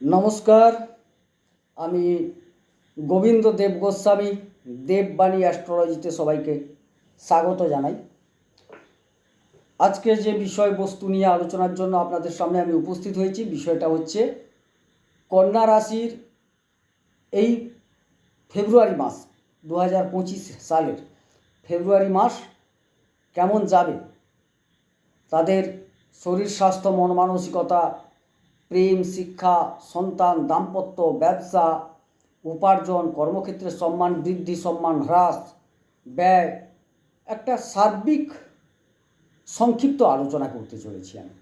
নমস্কার, আমি গোবিন্দ দেব গোস্বামী, দেববাণী অ্যাস্ট্রোলজিতে সবাইকে স্বাগত জানাই। আজকে যে বিষয়বস্তু নিয়ে আলোচনার জন্য আপনাদের সামনে আমি উপস্থিত হয়েছি, বিষয়টা হচ্ছে কন্যা রাশির এই ফেব্রুয়ারি মাস দু হাজার পঁচিশ সালের ফেব্রুয়ারি মাস কেমন যাবে? তাদের শরীর স্বাস্থ্য, মন মানসিকতা প্রেম, শিক্ষা, সন্তান, দাম্পত্য, ব্যবসা, উপার্জন, কর্মক্ষেত্রে সম্মান, বৃদ্ধি, সম্মান, হ্রাস, ব্যয়, একটা সার্বিক সংক্ষিপ্ত আলোচনা করতে চলেছি আমি।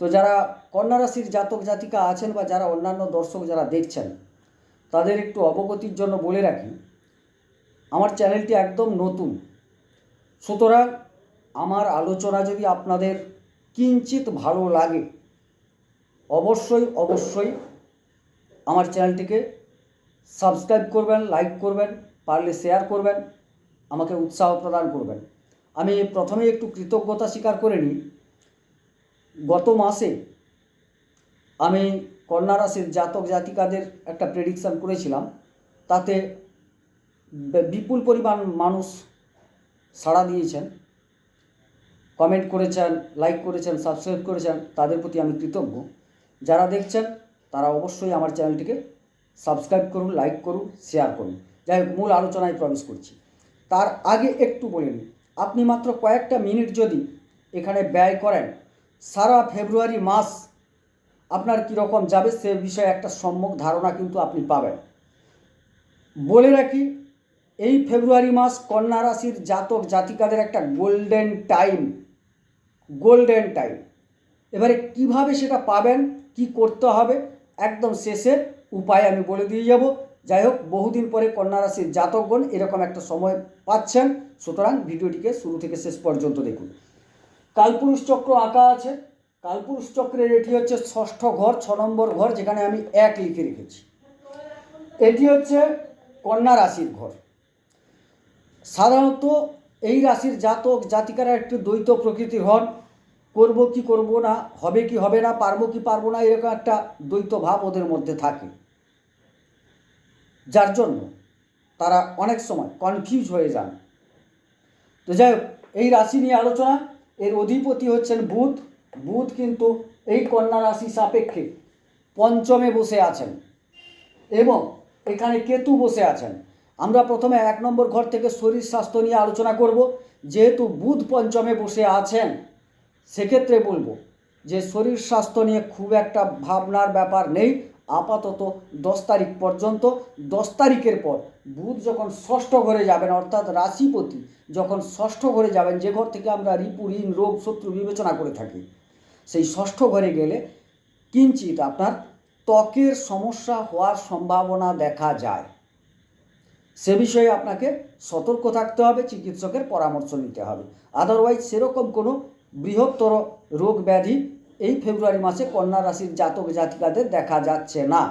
তো যারা কন্যা রাশির জাতক জাতিকা আছেন বা যারা অন্যান্য দর্শক যারা দেখছেন, তাদের একটু অবগতির জন্য বলে রাখি, আমার চ্যানেলটি একদম নতুন। সুতরাং আমার আলোচনা যদি আপনাদের কিঞ্চিত ভালো লাগে অবশ্যই অবশ্যই আমার চ্যানেলটিকে সাবস্ক্রাইব করবেন, লাইক করবেন, পারলে শেয়ার করবেন, আমাকে উৎসাহ প্রদান করবেন। আমি প্রথমে একটু কৃতজ্ঞতা স্বীকার করে নিই, গত মাসে আমি কন্যা জাতক জাতিকাদের একটা প্রেডিকশান করেছিলাম, তাতে বিপুল পরিমাণ মানুষ সাড়া দিয়েছেন কমেন্ট করেছেন লাইক করেছেন সাবস্ক্রাইব করেছেন, তাদের প্রতি আমি কৃতজ্ঞ। যারা দেখছেন, তারা অবশ্যই আমার চ্যানেলটিকে সাবস্ক্রাইব করুন, লাইক করুন, শেয়ার করুন। যাই হোক, মূল আলোচনায় প্রবেশ করছি। তার আগে একটু বলে নিই, আপনি মাত্র কয়েকটা মিনিট যদি এখানে ব্যয় করেন, সারা ফেব্রুয়ারি মাস আপনার কীরকম যাবে সে বিষয়ে একটা সম্যক ধারণা কিন্তু আপনি পাবেন। বলে রাখি, এই ফেব্রুয়ারি মাস কন্যা রাশির জাতক জাতিকাদের একটা গোল্ডেন টাইম গোল্ডেন টাইম। এবারে কীভাবে সেটা পাবেন কি করতে হবে? একদম শেষের উপায় আমি বলে দিয়ে যাব। যাই হোক, বহুদিন পরে কন্যা রাশির জাতকগণ এরকম একটা সময় পাচ্ছেন। সুতরাং ভিডিওটিকে শুরু থেকে শেষ পর্যন্ত দেখুন। কালপুরুষ চক্র আঁকা আছে। কালপুরুষ চক্রের এটি হচ্ছে ষষ্ঠ ঘর, ছ নম্বর ঘর, যেখানে আমি এক লিখে রেখেছি। এটি হচ্ছে কন্যা রাশির ঘর। সাধারণত এই রাশির জাতক জাতিকারা একটু দ্বৈত প্রকৃতির হন। করব কি করব না, হবে কি হবে না, পারব কি পারব না, এরকম একটা দ্বৈত ভাব ওদের মধ্যে থাকে। যার জন্য তারা অনেক সময় কনফিউজ হয়ে যান। তো যাই হোক, এই রাশি নিয়ে আলোচনা, এর অধিপতি হচ্ছেন বুধ। বুধ কিন্তু এই কন্যা রাশি সাপেক্ষে পঞ্চমে বসে আছেন এবং এখানে কেতু বসে আছেন। আমরা প্রথমে এক নম্বর ঘর থেকে শরীর স্বাস্থ্য নিয়ে আলোচনা করব, যেহেতু বুধ পঞ্চমে বসে আছেন। সেক্ষেত্রে বলব যে শরীর স্বাস্থ্য নিয়ে খুব একটা ভাবনার ব্যাপার নেই। আপাতত দশ তারিখ পর্যন্ত, দশ তারিখের পর বুধ যখন ষষ্ঠ ঘরে যাবেন, অর্থাৎ রাশিপতি যখন ষষ্ঠ ঘরে যাবেন, যে ঘর থেকে আমরা রিপু, ঋণ, রোগ, শত্রু বিবেচনা করে থাকি, সেই ষষ্ঠ ঘরে গেলে কিঞ্চিত আপনার ত্বকের সমস্যা হওয়ার সম্ভাবনা দেখা যায়। সে বিষয়ে আপনাকে সতর্ক থাকতে হবে, চিকিৎসকের পরামর্শ নিতে হবে। আদারওয়াইজ সেরকম কোনো বৃহত্তর রোগ ব্যাধি এই ফেব্রুয়ারি মাসে কন্যা রাশির জাতক জাতিকাদের দেখা যাচ্ছে না।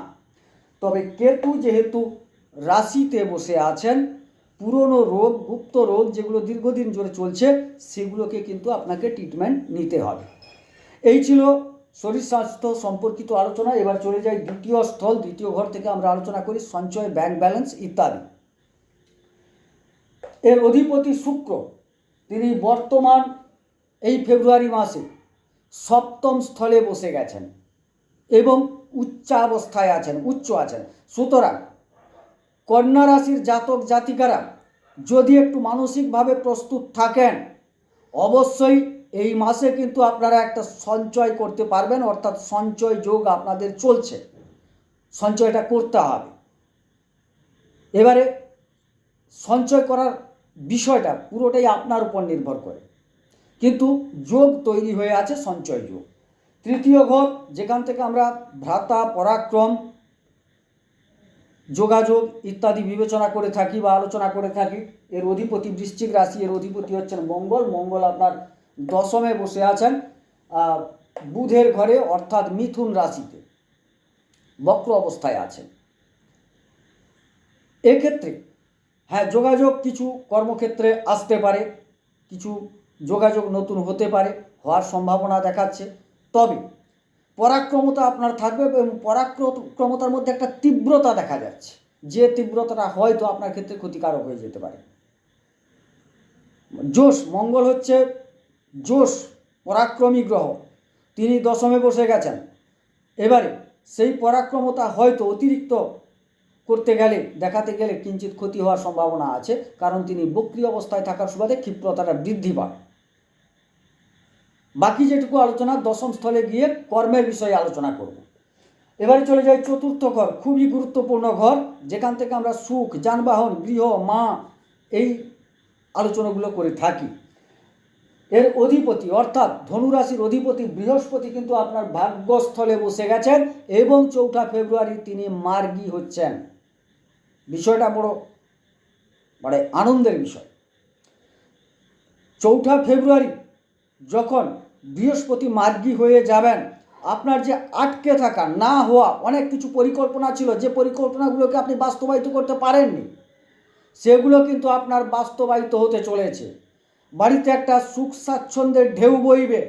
তবে কেতু যেহেতু রাশিতে বসে আছেন, পুরনো রোগ, গুপ্ত রোগ যেগুলো দীর্ঘদিন ধরে চলছে, সেগুলোকে কিন্তু আপনাকে ট্রিটমেন্ট নিতে হবে। এই ছিল শরীর স্বাস্থ্য সম্পর্কিত আলোচনা। এবার চলে যাই দ্বিতীয় স্থল, দ্বিতীয় ঘর থেকে আমরা আলোচনা করি সঞ্চয় ব্যাংক ব্যালেন্স ইত্যাদি। এর অধিপতি শুক্র, তিনি বর্তমান এই ফেব্রুয়ারি মাসে সপ্তম স্থলে বসে গেছেন এবং উচ্চাবস্থায় আছেন, উচ্চ আছেন। সুতরাং কন্যা রাশির জাতক জাতিকারা যদি একটু মানসিকভাবে প্রস্তুত থাকেন, অবশ্যই এই মাসে কিন্তু আপনারা একটা সঞ্চয় করতে পারবেন, অর্থাৎ সঞ্চয় যোগ আপনাদের চলছে। সঞ্চয়টা করতে হবে। এবারে সঞ্চয় করার বিষয়টা পুরোটাই আপনার উপর নির্ভর করে। কিন্তু যোগ তৈরি হয়ে আছে সঞ্চয় যোগ। তৃতীয় ঘর, যেখান থেকে আমরা ভ্রাতা, পরাক্রম, যোগাযোগ ইত্যাদি বিবেচনা করে থাকি বা আলোচনা করে থাকি, এর অধিপতি বৃশ্চিক রাশি, এর অধিপতি হচ্ছেন মঙ্গল। মঙ্গল আপনার দশমে বসে আছেন বুধের ঘরে অর্থাৎ মিথুন রাশিতে, বক্র অবস্থায় আছেন। এক্ষেত্রে হ্যাঁ যোগাযোগ কিছু কর্মক্ষেত্রে আসতে পারে, কিছু যোগাযোগ নতুন হতে পারে, হওয়ার সম্ভাবনা দেখাচ্ছে। তবে পরাক্রমতা আপনার থাকবে এবং পরাক্রমতার মধ্যে একটা তীব্রতা দেখা যাচ্ছে। যে তীব্রতাটা হয়তো আপনার ক্ষেত্রে ক্ষতিকারক হয়ে যেতে পারে। জোশ, মঙ্গল হচ্ছে জোশ, পরাক্রমী গ্রহ। তিনি দশমে বসে গেছেন। এবারে সেই পরাক্রমতা হয়তো অতিরিক্ত করতে গেলে, দেখাতে গেলে কিঞ্চিত ক্ষতি হওয়ার সম্ভাবনা আছে। কারণ তিনি বক্রি অবস্থায় থাকার সুবাদে ক্ষিপ্রতাটা বৃদ্ধি পায়। বাকি যেটুকু আলোচনা, দশম স্থলে গিয়ে কর্মের বিষয়ে আলোচনা করব। এবারে চলে যাই চতুর্থ ঘর, খুবই গুরুত্বপূর্ণ ঘর, যেখান থেকে আমরা সুখ, যানবাহন, গৃহ, মা এই আলোচনাগুলো করে থাকি। এর অধিপতি, অর্থাৎ ধনুরাশির অধিপতি বৃহস্পতি কিন্তু আপনার ভাগ্যস্থলে বসে গেছেন এবং চৌঠা ফেব্রুয়ারি তিনি মার্গী হচ্ছেন। বিষয়টা বড় মানে আনন্দের বিষয়। চৌঠা ফেব্রুয়ারি যখন বৃহস্পতি মার্গী হয়ে যাবেন। আপনার যে আটকে থাকা, না হওয়া, অনেক কিছু পরিকল্পনা ছিল, যে পরিকল্পনাগুলোকে আপনি বাস্তবায়িত করতে পারেননি, সেগুলো কিন্তু আপনার বাস্তবায়িত হতে চলেছে। বাড়িতে একটা সুখ স্বাচ্ছন্দ্যের ঢেউ বইবে।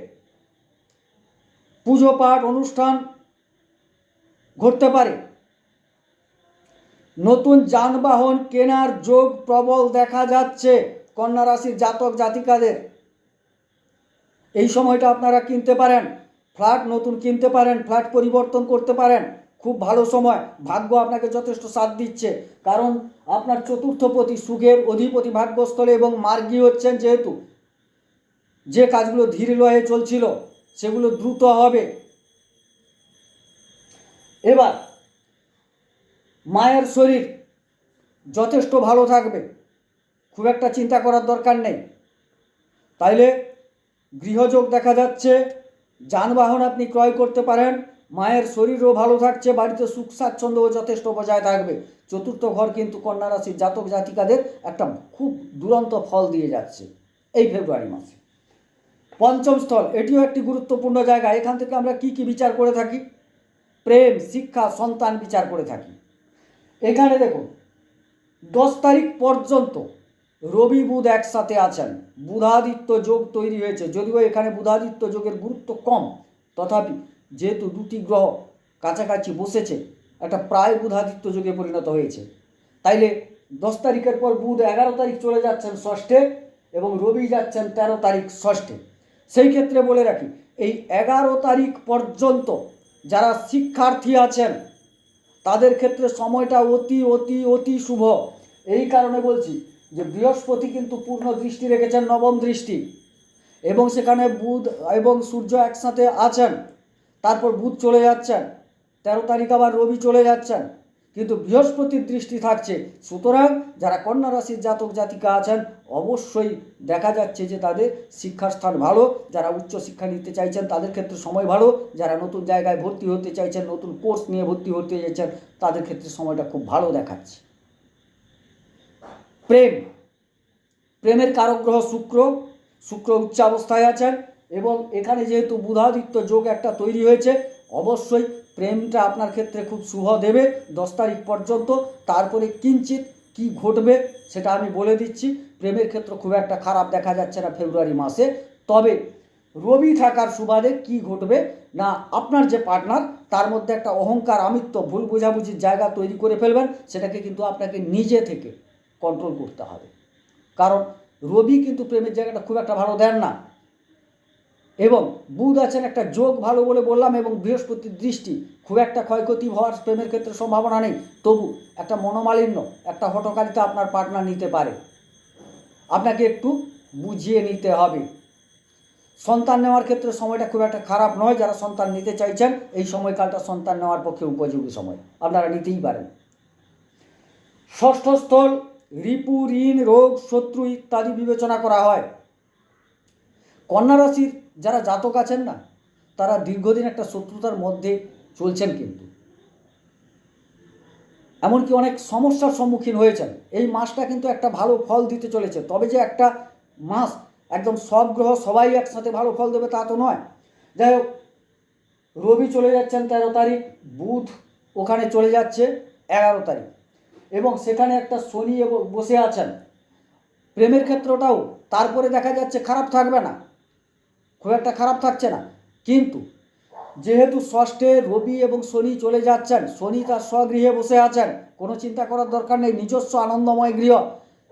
পুজো পাঠ, অনুষ্ঠান ঘটতে পারে। নতুন যানবাহন কেনার যোগ প্রবল দেখা যাচ্ছে কন্যা রাশির জাতক জাতিকাদের। এই সময়টা আপনারা কিনতে পারেন, ফ্ল্যাট নতুন কিনতে পারেন, ফ্ল্যাট পরিবর্তন করতে পারেন, খুব ভালো সময়, ভাগ্য আপনাকে যথেষ্ট সাথ দিচ্ছে। কারণ আপনার চতুর্থপতি সুখের অধিপতি ভাগ্যস্থলে এবং মার্গী হচ্ছেন যেহেতু। যে কাজগুলো ধীর লয়ে চলছিল, সেগুলো দ্রুত হবে। এবার, মায়ের শরীর যথেষ্ট ভালো থাকবে। খুব একটা চিন্তা করার দরকার নেই। তাইলে গৃহযোগ দেখা যাচ্ছে। যানবাহন আপনি ক্রয় করতে পারেন। মায়ের শরীরও ভালো থাকছে। বাড়িতে সুখ স্বাচ্ছন্দ্যও যথেষ্ট বজায় থাকবে। চতুর্থ ঘর কিন্তু কন্যা রাশির জাতক জাতিকাদের একটা খুব দুরন্ত ফল দিয়ে যাচ্ছে এই ফেব্রুয়ারি মাসে। পঞ্চম স্থল, এটিও একটি গুরুত্বপূর্ণ জায়গা। এখান থেকে আমরা কি কি বিচার করে থাকি? প্রেম, শিক্ষা, সন্তান বিচার করে থাকি। এখানে দেখুন, দশ তারিখ পর্যন্ত রবি বুধ একসাথে আছেন। বুধাদিত্য যোগ তৈরি হয়েছে। যদিও এখানে বুধাদিত্য যোগের গুরুত্ব কম, তথাপি যেহেতু দুটি গ্রহ কাছাকাছি বসেছে, একটা প্রায় বুধাদিত্য যোগে পরিণত হয়েছে। তাইলে দশ তারিখের পর বুধ এগারো তারিখ চলে যাচ্ছেন ষষ্ঠে এবং রবি যাচ্ছেন তেরো তারিখ ষষ্ঠে। সেই ক্ষেত্রে বলে রাখি, এই এগারো তারিখ পর্যন্ত যারা শিক্ষার্থী আছেন, তাদের ক্ষেত্রে সময়টা অতি অতি অতি শুভ। এই কারণে বলছি যে বৃহস্পতি কিন্তু পূর্ণ দৃষ্টি রেখেছেন, নবম দৃষ্টি। এবং সেখানে বুধ এবং সূর্য একসাথে আছেন। তারপর বুধ চলে যাচ্ছেন, তেরো তারিখ আবার রবি চলে যাচ্ছেন। কিন্তু বৃহস্পতির দৃষ্টি থাকছে। সুতরাং যারা কন্যা রাশির জাতক জাতিকা আছেন, অবশ্যই দেখা যাচ্ছে যে তাদের শিক্ষার স্থান ভালো। যারা উচ্চ শিক্ষা নিতে চাইছেন, তাদের ক্ষেত্রে সময় ভালো। যারা নতুন জায়গায় ভর্তি হতে চাইছেন, নতুন কোর্স নিয়ে ভর্তি হতে চাইছেন, তাদের ক্ষেত্রে সময়টা খুব ভালো দেখাচ্ছে। প্রেম। প্রেমের কারক গ্রহ শুক্র। শুক্র উচ্চাবস্থায় আছেন এবং এখানে যেহেতু বুধাদিত্য যোগ একটা তৈরি হয়েছে, অবশ্যই প্রেমটা আপনার ক্ষেত্রে খুব শুভ দেবে দশ তারিখ পর্যন্ত। তারপরে কিঞ্চিত কি ঘটবে সেটা আমি বলে দিচ্ছি। প্রেমের ক্ষেত্র খুব একটা খারাপ দেখা যাচ্ছে না ফেব্রুয়ারি মাসে। তবে রবি থাকার সুবাদে কি ঘটবে না আপনার যে পার্টনার, তার মধ্যে একটা অহংকার, আমিত্ব, ভুল বোঝাবুঝির জায়গা তৈরি করে ফেলবেন, সেটাকে কিন্তু আপনাকে নিজে থেকে কন্ট্রোল করতে হবে। কারণ রবি কিন্তু প্রেমের জায়গাটা খুব একটা ভালো দেন না। এবং বুধ আছেন একটা যোগ ভালো বলে বললাম এবং বৃহস্পতির দৃষ্টি খুব একটা ক্ষয়ক্ষতি হওয়ার প্রেমের ক্ষেত্রে সম্ভাবনা নেই। তবু একটা মনোমালিন্য, একটা হটকারিতা আপনার পার্টনার নিতে পারে। আপনাকে একটু বুঝিয়ে নিতে হবে। সন্তান নেওয়ার ক্ষেত্রে সময়টা খুব একটা খারাপ নয়, যারা সন্তান নিতে চাইছেন, এই সময়কালটা সন্তান নেওয়ার পক্ষে উপযোগী সময়। আপনারা নিতেই পারেন। ষষ্ঠ স্থল রিপু, ঋণ, রোগ, শত্রু ইত্যাদি বিবেচনা করা হয়। কন্যা রাশির যারা জাতক আছেন না, তারা দীর্ঘদিন একটা শত্রুতার মধ্যে চলছেন কিন্তু। এমনকি অনেক সমস্যার সম্মুখীন হয়েছেন। এই মাসটা কিন্তু একটা ভালো ফল দিতে চলেছে। তবে যে একটা মাস একদম সব গ্রহ সবাই একসাথে ভালো ফল দেবে তা তো নয়। যাই হোক, রবি চলে যাচ্ছেন তেরো তারিখ, বুধ ওখানে চলে যাচ্ছে এগারো তারিখ। এবং সেখানে একটা শনি বসে আছেন। প্রেমের ক্ষেত্রটাও, তারপরে দেখা যাচ্ছে খারাপ থাকবে না। খুব একটা খারাপ থাকছে না। কিন্তু যেহেতু ষষ্ঠে রবি এবং শনি চলে যাচ্ছেন, শনি তার স্বগৃহে বসে আছেন, কোনো চিন্তা করার দরকার নেই। নিজস্ব আনন্দময় গৃহ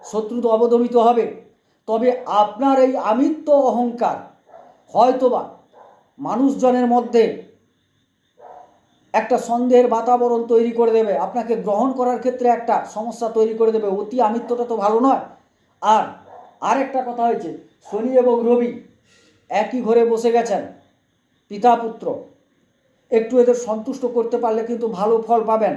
শত্রু তো অবদমিত হবে। তবে আপনার এই আমিত্ব অহংকার, হয়তোবা মানুষজনের মধ্যে একটা সন্দেহের বাতাবরণ তৈরি করে দেবে। আপনাকে গ্রহণ করার ক্ষেত্রে একটা সমস্যা তৈরি করে দেবে। অতি আমিত্বটা তো ভালো নয়। আর আরেকটা কথা হয়েছে, শনি এবং রবি একই ঘরে বসে গেছেন, পিতা পুত্র। একটু এদের সন্তুষ্ট করতে পারলে কিন্তু ভালো ফল পাবেন।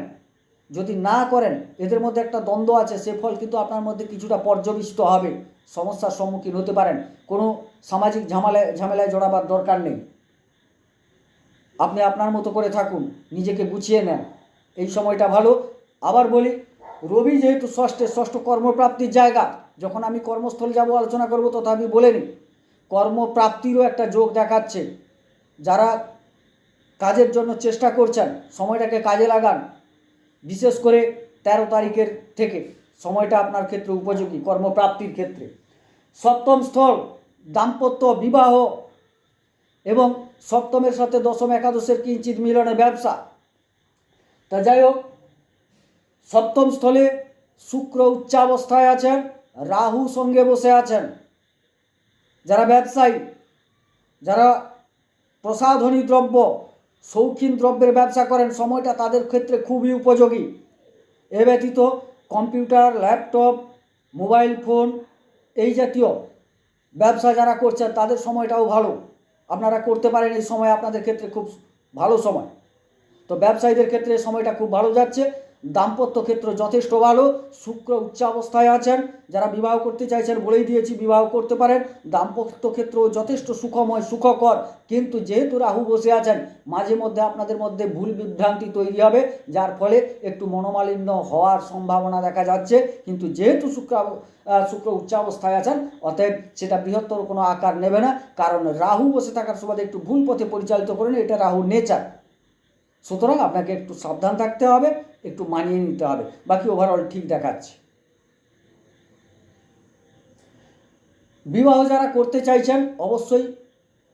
যদি না করেন, এদের মধ্যে একটা দ্বন্দ্ব আছে, সে ফল কিন্তু আপনার মধ্যে কিছুটা পর্যবিষ্ট হবে। সমস্যার সম্মুখীন হতে পারেন। কোনো সামাজিক ঝামেলায় ঝামেলায় জড়াবার দরকার নেই। আপনি আপনার মতো করে থাকুন, নিজেকে গুছিয়ে নেন। এই সময়টা ভালো। আবার বলি, রবি যেহেতু ষষ্ঠে ষষ্ঠ কর্মপ্রাপ্তির জায়গা, যখন আমি কর্মস্থলে যাব, আলোচনা করব, তথা আমি বলে নিই, কর্মপ্রাপ্তিরও একটা যোগ দেখাচ্ছে। যারা কাজের জন্য চেষ্টা করছেন, সময়টাকে কাজে লাগান, বিশেষ করে তেরো তারিখের থেকে। সময়টা আপনার ক্ষেত্রে উপযোগী, কর্মপ্রাপ্তির ক্ষেত্রে। সপ্তম স্থল, দাম্পত্য বিবাহ এবং সপ্তমের সাথে দশম একাদশের কিঞ্চিত মিলনে ব্যবসা। তা যাই হোক, সপ্তম স্থলে শুক্র উচ্চাবস্থায় আছেন, রাহু সঙ্গে বসে আছেন। যারা ব্যবসায়ী, যারা প্রসাধনী দ্রব্য, শৌখিন দ্রব্যের ব্যবসা করেন, সময়টা তাদের ক্ষেত্রে খুবই উপযোগী। এ ব্যতীত কম্পিউটার, ল্যাপটপ, মোবাইল ফোন এই জাতীয় ব্যবসা যারা করছেন, তাদের সময়টাও ভালো। আপনারা করতে পারেন এই সময় আপনাদের ক্ষেত্রে খুব ভালো সময়। তো ব্যবসায়ীদের ক্ষেত্রে সময়টা খুব ভালো যাচ্ছে। দাম্পত্য ক্ষেত্র যথেষ্ট ভালো, শুক্র উচ্চাবস্থায় আছেন, যারা বিবাহ করতে চাইছেন বলেই দিয়েছি বিবাহ করতে পারেন, দাম্পত্য ক্ষেত্র যথেষ্ট সুখময়, সুখকর, কিন্তু যেহেতু রাহু বসে আছেন, মাঝে মধ্যে আপনাদের মধ্যে ভুল বিভ্রান্তি তৈরি হবে, যার ফলে একটু মনোমালিন্য হওয়ার সম্ভাবনা দেখা যাচ্ছে, কিন্তু যেহেতু শুক্র শুক্র উচ্চাবস্থায় আছেন, অতএব সেটা বৃহত্তর কোনো আকার নেবে না, কারণ রাহু বসে থাকার সুবাদে একটু ভুল পথে পরিচালিত করেন এটা রাহু নেচার সুতরাং আপনাকে একটু সাবধান থাকতে হবে একটু মানিয়ে নিতে হবে। বাকি ওভারঅল ঠিক দেখাচ্ছে। বিবাহ যারা করতে চাইছেন, অবশ্যই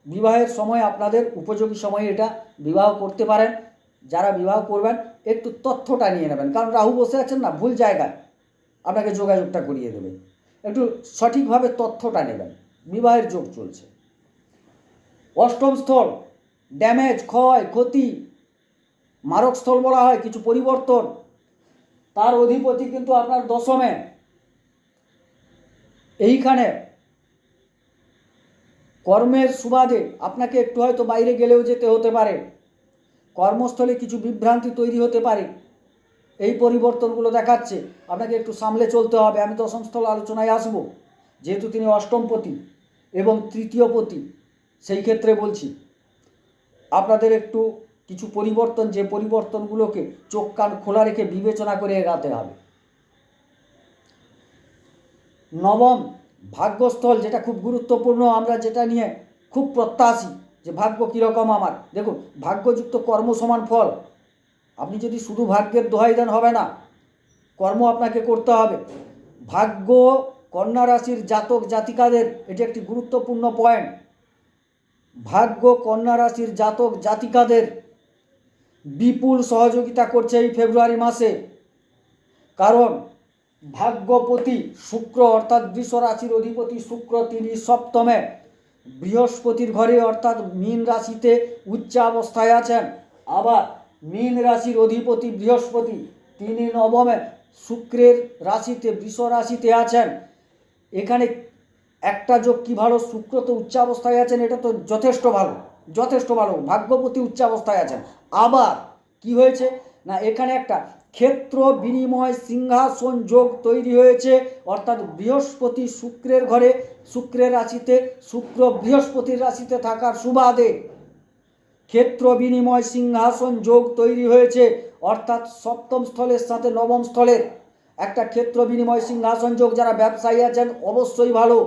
বিবাহের সময় আপনাদের, উপযোগী সময়ে এটা বিবাহ করতে পারেন। যারা বিবাহ করবেন, একটু তথ্যটা নিয়ে নেবেন। কারণ রাহু বসে আছেন না, ভুল জায়গায় আপনাকে যোগাযোগটা করিয়ে দেবে। একটু সঠিকভাবে তথ্যটা নেবেন। বিবাহের যোগ চলছে। অষ্টম স্থল ড্যামেজ ক্ষয়, ক্ষতি মারক স্থল বলা হয়, কিছু পরিবর্তন। তার অধিপতি কিন্তু আপনার দশমে। এইখানে কর্মের সুবাদে আপনাকে একটু হয়তো বাইরে গেলেও যেতে হতে পারে। কর্মস্থলে কিছু বিভ্রান্তি তৈরি হতে পারে। এই পরিবর্তনগুলো দেখাচ্ছে। আপনাকে একটু সামলে চলতে হবে। আমি দশম স্থল আলোচনায় আসব। যেহেতু তিনি অষ্টমপতি এবং তৃতীয়পতি সেই ক্ষেত্রে বলছি, আপনাদের একটু কিছু পরিবর্তন, যে পরিবর্তনগুলোকে চোখ কান খোলা রেখে বিবেচনা করে এগাতে হবে। নবম, ভাগ্যস্থল, যেটা খুব গুরুত্বপূর্ণ, আমরা যেটা নিয়ে খুব প্রত্যাশী যে ভাগ্য কীরকম আমার। দেখুন, ভাগ্যযুক্ত কর্ম সমান ফল। আপনি যদি শুধু ভাগ্যের দোহাই দেন হবে না, কর্ম আপনাকে করতে হবে। ভাগ্য কন্যা রাশির জাতক জাতিকাদের, এটি একটি গুরুত্বপূর্ণ পয়েন্ট ভাগ্য কন্যা রাশির জাতক জাতিকাদের বিপুল সহযোগিতা করছে এই ফেব্রুয়ারি মাসে। কারণ ভাগ্যপতি শুক্র অর্থাৎ বৃষ রাশির অধিপতি শুক্র তিনি সপ্তমে, বৃহস্পতির ঘরে অর্থাৎ মীন রাশিতে উচ্চাবস্থায় আছেন। আবার মীন রাশির অধিপতি বৃহস্পতি তিনি নবমে, শুক্রের রাশিতে, বৃষ রাশিতে আছেন। এখানে একটা যোগ কী ভালো? শুক্র তো উচ্চাবস্থায় আছেন, এটা তো যথেষ্ট ভালো। যথেষ্ট ভালো ভাগ্যপতি উচ্চাবস্থায় আছেন। আবার কি হয়েছে? না, এখানে একটা ক্ষেত্র বিনিময় সিংহাসন যোগ তৈরি হয়েছে, অর্থাৎ বৃহস্পতি শুক্রের ঘরে, শুক্রের রাশিতে, শুক্র বৃহস্পতির রাশিতে থাকার সুবাদে ক্ষেত্র বিনিময় সিংহাসন যোগ তৈরি হয়েছে, অর্থাৎ সপ্তম স্থলের সাথে নবম স্থলের একটা ক্ষেত্র বিনিময় সিংহাসন যোগ, যারা ব্যবসায়ী আছেন, অবশ্যই ভালো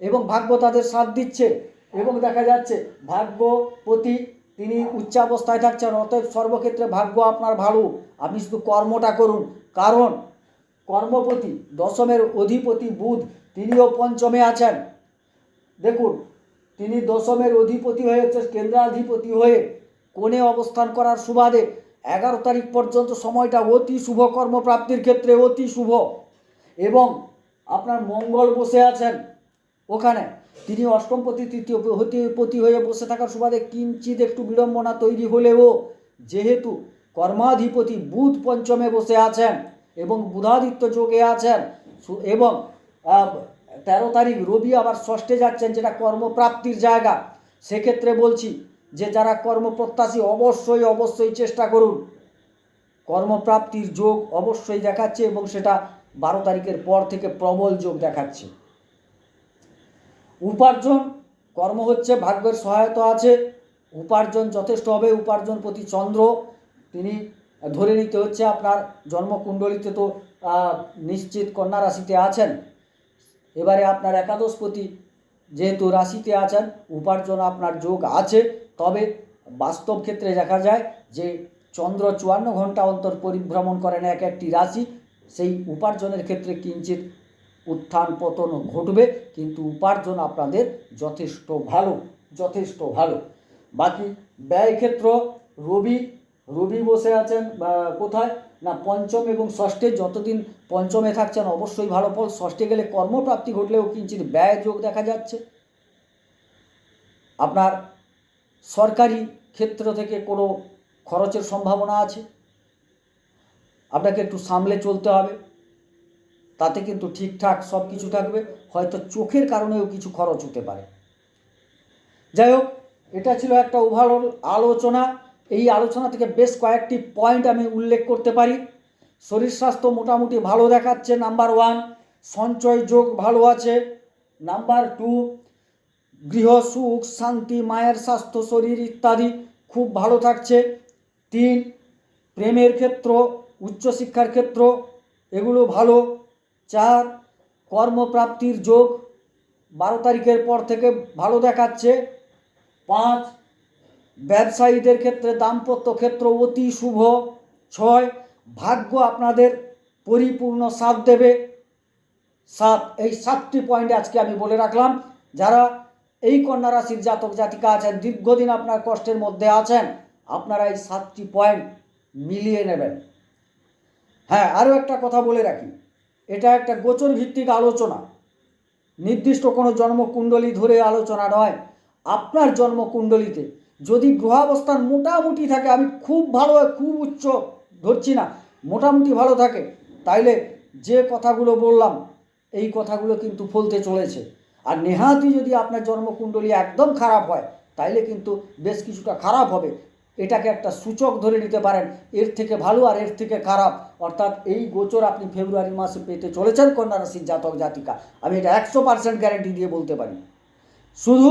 এবং ভাগ্য তাদের সাথ দিচ্ছে। এবং দেখা যাচ্ছে ভাগ্যপতি তিনি উচ্চাবস্থায় থাকছেন, অতএব সর্বক্ষেত্রে ভাগ্য আপনার ভালো। আপনি শুধু কর্মটা করুন। কারণ কর্মপতি দশমের অধিপতি বুধ তিনিও পঞ্চমে আছেন। দেখুন, তিনি দশমের অধিপতি হয়ে কেন্দ্রাধিপতি হয়ে কোণে অবস্থান করার সুবাদে এগারো তারিখ পর্যন্ত সময়টা অতি শুভ কর্মপ্রাপ্তির ক্ষেত্রে অতি শুভ। এবং আপনার মঙ্গল বসে আছেন ওখানে। তিনি অষ্টমপতি তৃতীয় হতে পতি হয়ে বসে থাকার সুবাদে কিঞ্চিত একটু বিড়ম্বনা তৈরি হলেও যেহেতু কর্মাধিপতি বুধ পঞ্চমে বসে আছেন এবং বুধাদিত্য যোগে আছেন এবং তেরো তারিখ রবি আবার ষষ্ঠে যাচ্ছেন, যেটা কর্মপ্রাপ্তির জায়গা, সেক্ষেত্রে বলছি যে যারা কর্মপ্রত্যাশী অবশ্যই অবশ্যই চেষ্টা করুন। কর্মপ্রাপ্তির যোগ অবশ্যই দেখাচ্ছে এবং সেটা বারো তারিখের পর থেকে প্রবল যোগ দেখাচ্ছে। উপার্জন, কর্ম হচ্ছে ভাগ্যের সহায়তা আছে। উপার্জন যথেষ্ট হবে, উপার্জন প্রতি চন্দ্র। তিনি ধরে নিতে হচ্ছে আপনার জন্মকুণ্ডলিতে তো নিশ্চিত কন্যা রাশিতে আছেন। এবারে আপনার একাদশপতি যেহেতু রাশিতে আছেন, উপার্জন আপনার যোগ আছে। তবে বাস্তব ক্ষেত্রে দেখা যায় যে চন্দ্র চুয়ান্ন ঘণ্টা অন্তর পরিভ্রমণ করেন এক একটি রাশি, সেই উপার্জনের ক্ষেত্রে কিঞ্চিত উত্থান পতন ঘটবে, কিন্তু উপার্জন আপনাদের যথেষ্ট ভালো যথেষ্ট ভালো। বাকি ব্যয় ক্ষেত্র, রবি রবি বসে আছেন কোথায়? না, পঞ্চম এবং ষষ্ঠে যতদিন পঞ্চমে থাকছেন, অবশ্যই ভালো ফল। ষষ্ঠে গেলে কর্মপ্রাপ্তি ঘটলেও কিঞ্চিত ব্যয় যোগ দেখা যাচ্ছে। আপনার সরকারি ক্ষেত্র থেকে কোনো খরচের সম্ভাবনা আছে? আপনাকে একটু সামলে চলতে হবে। তাতে কিন্তু ঠিকঠাক সব কিছু থাকবে, হয়তো চোখের কারণেও কিছু খরচ হতে পারে। যাই হোক, এটা ছিল একটা ওভারঅল আলোচনা। এই আলোচনা থেকে বেশ কয়েকটি পয়েন্ট আমি উল্লেখ করতে পারি। শরীর স্বাস্থ্য মোটামুটি ভালো দেখাচ্ছে নাম্বার ওয়ান সঞ্চয় যোগ ভালো আছে নাম্বার টু গৃহ সুখ, শান্তি, মায়ের স্বাস্থ্য, শরীর ইত্যাদি খুব ভালো থাকছে। তিন, প্রেমের ক্ষেত্র, উচ্চশিক্ষার ক্ষেত্র, এগুলো ভালো। চার কর্মপ্রাপ্তির যোগ বারো তারিখের পর থেকে ভালো দেখাচ্ছে। পাঁচ, ব্যবসায়ীদের ক্ষেত্রে দাম্পত্য ক্ষেত্র অতি শুভ। ছয়, ভাগ্য আপনাদের পরিপূর্ণ সাথ দেবে। সাত, এই সাতটি পয়েন্ট আজকে আমি বলে রাখলাম। যারা এই কন্যা রাশির জাতক জাতিকা আছেন, দীর্ঘদিন আপনার কষ্টের মধ্যে আছেন, আপনারা এই সাতটি পয়েন্ট মিলিয়ে নেবেন। হ্যাঁ আরও একটা কথা বলে রাখি। এটা একটা গোচর ভিত্তিক আলোচনা। নির্দিষ্ট কোনো জন্মকুণ্ডলী ধরে আলোচনা নয়। আপনার জন্মকুণ্ডলিতে যদি গ্রহাবস্থান মোটামুটি থাকে, আমি খুব ভালো, খুব উচ্চ ধরছি না, মোটামুটি ভালো থাকে, তাইলে যে কথাগুলো বললাম, এই কথাগুলো কিন্তু ফলতে চলেছে। আর নেহাতি যদি আপনার জন্মকুণ্ডলী একদম খারাপ হয়, তাইলে কিন্তু বেশ কিছুটা খারাপ হবে। এটাকে একটা সূচক ধরে নিতে পারেন, এর থেকে ভালো আর এর থেকে খারাপ। অর্থাৎ এই গোচর আপনি ফেব্রুয়ারি মাসে পেতে চলেছেন কন্যা রাশির জাতক জাতিকা। আমি এটা একশো পার্সেন্ট গ্যারেন্টি দিয়ে বলতে পারি। শুধু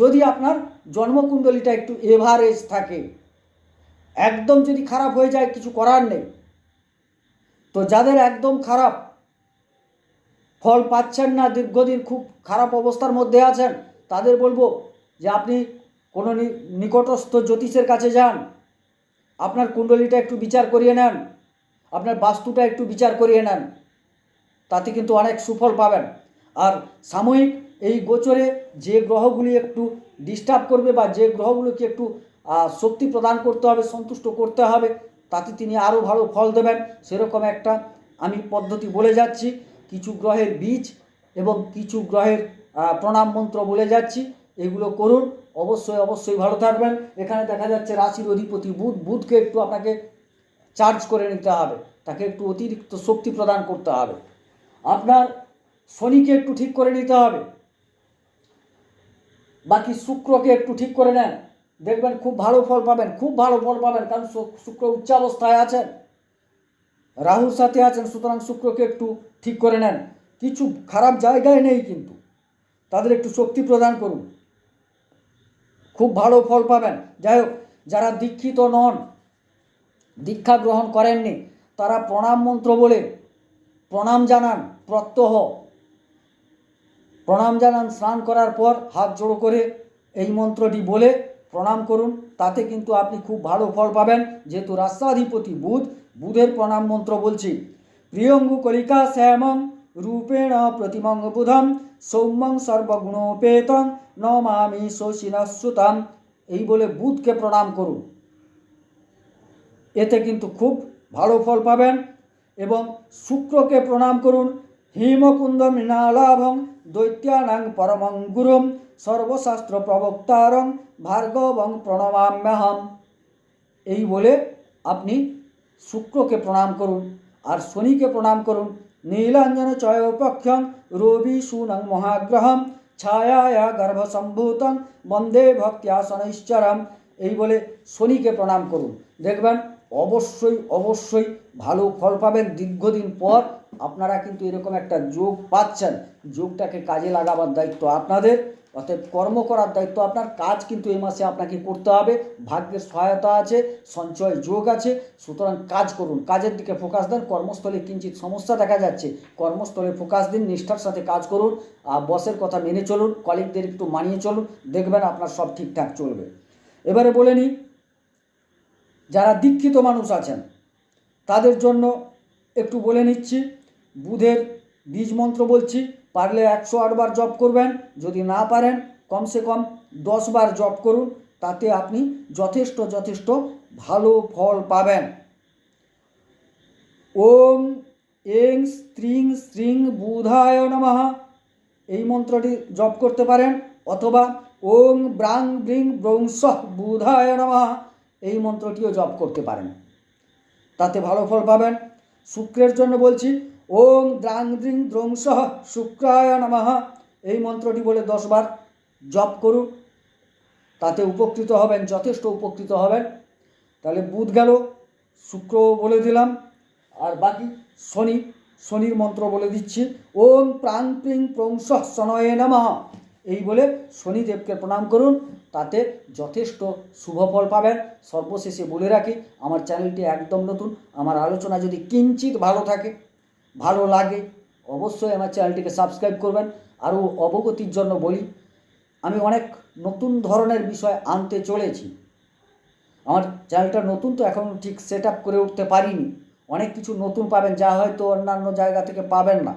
যদি আপনার জন্মকুণ্ডলীটা একটু এভারেজ থাকে, একদম যদি খারাপ হয়ে যায়, কিছু করার নেই, তো যাদের একদম খারাপ, ফল পাচ্ছেন না, দীর্ঘদিন খুব খারাপ অবস্থার মধ্যে আছেন, তাদের বলব যে আপনি কোনো নিকটস্থ জ্যোতিষের কাছে যান, আপনার কুণ্ডলীটা একটু বিচার করিয়ে নেন আপনার বাস্তুটা একটু বিচার করিয়ে নেন। তাতে কিন্তু অনেক সুফল পাবেন। আর সাময়িক এই গোচরে যে গ্রহগুলি একটু ডিস্টার্ব করবে বা যে গ্রহগুলোকে একটু শক্তি প্রদান করতে হবে, সন্তুষ্ট করতে হবে, তাতে তিনি আরও ভালো ফল দেবেন। সেরকম একটা আমি পদ্ধতি বলে যাচ্ছি। কিছু গ্রহের বীজ এবং কিছু গ্রহের প্রণাম মন্ত্র বলে যাচ্ছি। এগুলো করুন। অবশ্যই অবশ্যই ভালো থাকবেন। এখানে দেখা যাচ্ছে রাশির অধিপতি বুধ। বুধকে একটু আপনাকে চার্জ করে নিতে হবে, তাকে একটু অতিরিক্ত শক্তি প্রদান করতে হবে। আপনার শনিকে একটু ঠিক করে নিতে হবে। বাকি শুক্রকে একটু ঠিক করে নেন। দেখবেন খুব ভালো ফল পাবেন, খুব ভালো ফল পাবেন, কারণ শুক্র উচ্চাবস্থায় আছেন। রাহুর সাথে আছেন, সুতরাং শুক্রকে একটু ঠিক করে নেন। কিছু খারাপ জায়গায় নেই কিন্তু, তাদের একটু শক্তি প্রদান করুন। খুব ভালো ফল পাবেন। যাই হোক, যারা দীক্ষিত নন দীক্ষা গ্রহণ করেননি। তারা প্রণাম মন্ত্র বলে প্রণাম জানান, প্রত্যহ। প্রণাম জানান, স্নান করার পর হাত জোড়ো করে এই মন্ত্রটি বলে প্রণাম করুন। তাতে কিন্তু আপনি খুব ভালো ফল পাবেন। যেহেতু রাষ্ট্রাধিপতি বুধ, বুধের প্রণাম মন্ত্র বলছি। প্রিয়ঙ্গু কলিকা শ্যামং রূপেণ প্রতিমং বুধম সৌম্যং সর্বগুণোপেতং নমামি শোষিনশ্রুতাম এই বলে বুধকে প্রণাম করুন। এতে কিন্তু খুব ভালো ফল পাবেন এবং শুক্রকে প্রণাম করুন। হিমকুন্দ মৃণালাভং দৈত্যানাং পরমং গুরুম সর্বশাস্ত্র প্রবক্তারং ভার্গবং প্রণমাম্যহম। এই বলে আপনি শুক্রকে প্রণাম করুন আর শনিকে প্রণাম করুন। নীলাঞ্জন চয়পক্ষম রবি সুনং মহাগ্রহম ছায়ায়া গর্ভসম্ভূতং বন্দে ভক্তিয়া শনৈশ্চরম এই বলে শনিকে প্রণাম করুন। দেখবেন অবশ্যই অবশ্যই ভালো ফল পাবেন। দীর্ঘদিন পর আপনারা কিন্তু এরকম একটা যোগ পাচ্ছেন। যোগটাকে কাজে লাগাবার দায়িত্ব আপনাদের, অতএব কর্ম করার দায়িত্ব আপনার, কাজ কিন্তু এই মাসে আপনাকে করতে হবে। ভাগ্যের সহায়তা আছে, সঞ্চয় যোগ আছে, সুতরাং কাজ করুন। কাজের দিকে ফোকাস দেন, কর্মস্থলে কিঞ্চিত সমস্যা দেখা যাচ্ছে, কর্মস্থলে ফোকাস দিন, নিষ্ঠার সাথে কাজ করুন, আর বসের কথা মেনে চলুন কলিগদের একটু মানিয়ে চলুন, দেখবেন আপনার সব ঠিকঠাক চলবে। এবারে বলে নিই যারা দীক্ষিত মানুষ আছেন, তাদের জন্য একটু বলে নিচ্ছি, বুধের বীজ মন্ত্র বলছি, পারলে একশো আটবার জপ করবেন, যদি না পারেন, কমসে কম দশবার জপ করুন, তাতে আপনি যথেষ্ট যথেষ্ট ভালো ফল পাবেন। ওম এং স্ত্রিং স্ত্রিং বুধায় নমঃ। এই মন্ত্রটি জপ করতে পারেন, অথবা ওং ব্রাং ব্রিং ব্রংস বুধায় নমঃ। এই মন্ত্রটিও জপ করতে পারেন। তাতে ভালো ফল পাবেন। শুক্রের জন্য বলছি ওং দ্রাং দ্রিং দ্রংস শুক্রায় নমঃ। এই মন্ত্রটি বলে দশবার জপ করুন। তাতে উপকৃত হবেন, যথেষ্ট উপকৃত হবেন। তাহলে বুধ গেল শুক্র বলে দিলাম। আর বাকি শনি, শনির মন্ত্র বলে দিচ্ছি, ওম প্রাং প্রিং প্রংস সনয়ে নমঃ। এই বলে শনিদেবকে প্রণাম করুন। তাতে যথেষ্ট শুভ ফল পাবেন। সর্বশেষে বলে রাখি, আমার চ্যানেলটি একদম নতুন, আমার আলোচনা যদি কিঞ্চিত ভালো থাকে, ভালো লাগে, অবশ্যই আমার চ্যানেলটিকে সাবস্ক্রাইব করবেন। আরও অবগতির জন্য বলি, আমি অনেক নতুন ধরনের বিষয় আনতে চলেছি। আমার চ্যানেলটা নতুন তো এখন ঠিক সেট আপ করে উঠতে পারিনি। অনেক কিছু নতুন পাবেন, যা হয়তো অন্যান্য জায়গা থেকে পাবেন না।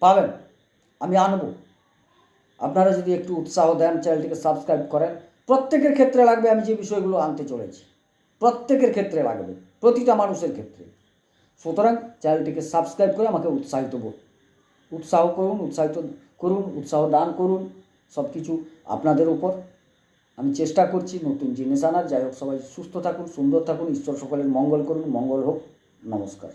পাবেন, আমি আনব। আপনারা যদি একটু উৎসাহ দেন, চ্যানেলটিকে সাবস্ক্রাইব করেন, প্রত্যেকের ক্ষেত্রে লাগবে আমি যে বিষয়গুলো আনতে চলেছি। প্রত্যেকের ক্ষেত্রে লাগবে, প্রতিটা মানুষের ক্ষেত্রে। সুতরাং চ্যানেলটিকে সাবস্ক্রাইব করে আমাকে উৎসাহিত উৎসাহ করুন, উৎসাহিত করুন, উৎসাহ দান করুন সব কিছু আপনাদের উপর। আমি চেষ্টা করছি নতুন জিনিস আনার। যাই হোক, সবাই সুস্থ থাকুন, সুন্দর থাকুন, ঈশ্বর সকলের মঙ্গল করুন, মঙ্গল হোক। নমস্কার।